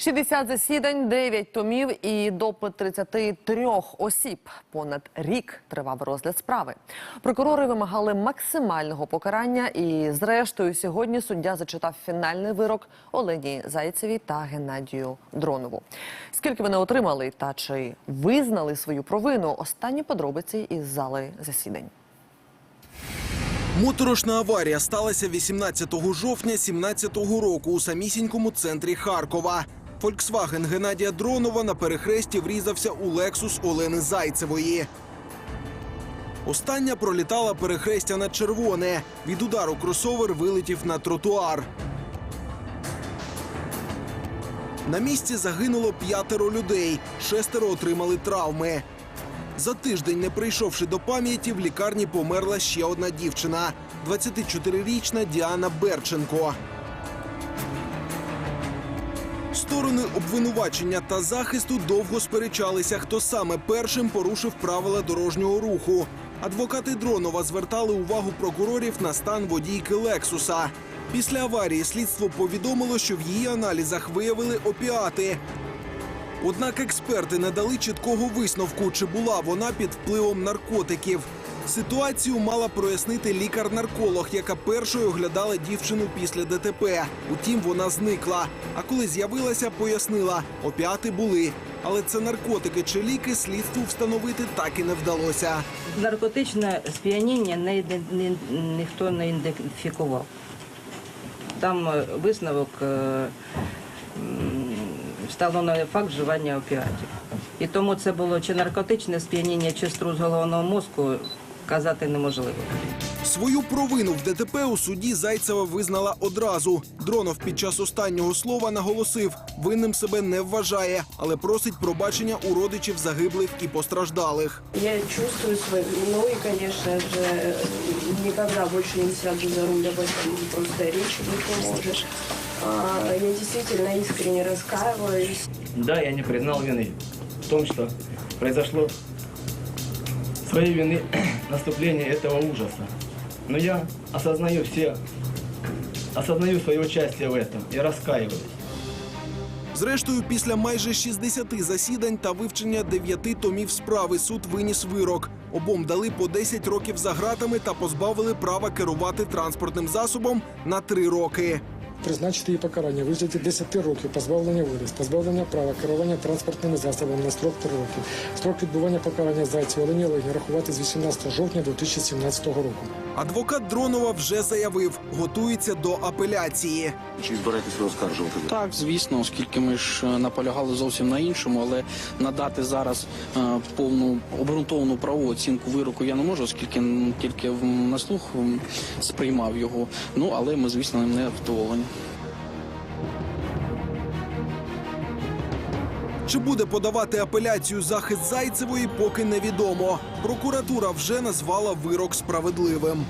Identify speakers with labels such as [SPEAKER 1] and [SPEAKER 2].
[SPEAKER 1] 60 засідань, 9 томів і допит 33 осіб. Понад рік тривав розгляд справи. Прокурори вимагали максимального покарання, і зрештою сьогодні суддя зачитав фінальний вирок Олені Зайцевій та Геннадію Дронову. Скільки вони отримали та чи визнали свою провину? Останні подробиці із зали засідань.
[SPEAKER 2] Моторошна аварія сталася 18 жовтня 17-го року у самісінькому центрі Харкова. Фольксваген Геннадія Дронова на перехресті врізався у Лексус Олени Зайцевої. Остання пролітала перехрестя на червоне. Від удару кросовер вилетів на тротуар. На місці загинуло п'ятеро людей, шестеро отримали травми. За тиждень, не прийшовши до пам'яті, в лікарні померла ще одна дівчина 24-річна Діана Берченко. Сторони обвинувачення та захисту довго сперечалися, хто саме першим порушив правила дорожнього руху. Адвокати Дронова звертали увагу прокурорів на стан водійки Лексуса. Після аварії слідство повідомило, що в її аналізах виявили опіати. Однак експерти не дали чіткого висновку, чи була вона під впливом наркотиків. Ситуацію мала прояснити лікар-нарколог, яка першою оглядала дівчину після ДТП. Утім, вона зникла. А коли з'явилася, пояснила, опіати були. Але це наркотики чи ліки слідству встановити так і не вдалося.
[SPEAKER 3] Наркотичне сп'яніння не, іде- ні- ніхто не ідентифікував. Там е, висновок е, встановлений факт вживання опіатів. І тому це було чи наркотичне сп'яніння, чи струс головного мозку казати неможливо.
[SPEAKER 2] Свою провину в ДТП у суді Зайцева визнала одразу. Дронов під час останнього слова наголосив, винним себе не вважає, але просить пробачення у родичів загиблих і постраждалих.
[SPEAKER 4] Я чувствую свою вину и, конечно же, никогда больше не сяду за руль, об этом просто речи быть не может. А, Я действительно искренне раскаиваюсь.
[SPEAKER 5] Да, я не признал вины в том, что произошло своей вины наступление этого ужаса. Но я осознаю все, осознаю свое участие в этом и раскаиваюсь.
[SPEAKER 2] Зрештою, після майже 60 засідань та вивчення 9 томів справи суд виніс вирок. Обом дали по 10 років за ґратами та позбавили права керувати транспортним засобом на 3 роки.
[SPEAKER 6] Призначити її покарання вигляді 10 років позбавлення волі, позбавлення права керування транспортними засобами на строк 3 роки. Строк відбування покарання зайцю Олені Олегні рахувати з 18 жовтня 2017 року.
[SPEAKER 2] Адвокат Дронова вже заявив, готується до апеляції.
[SPEAKER 7] Чи збираєтесь оскаржувати?
[SPEAKER 8] Так, звісно, оскільки ми ж е, наполягали зовсім на іншому, але надати зараз е, повну обґрунтовану правову оцінку вироку я не можу, оскільки тільки в- на слух сприймав його. Ну але ми, звісно, не вдоволені.
[SPEAKER 2] Чи буде подавати апеляцію захист Зайцевої, поки невідомо. Прокуратура вже назвала вирок справедливим.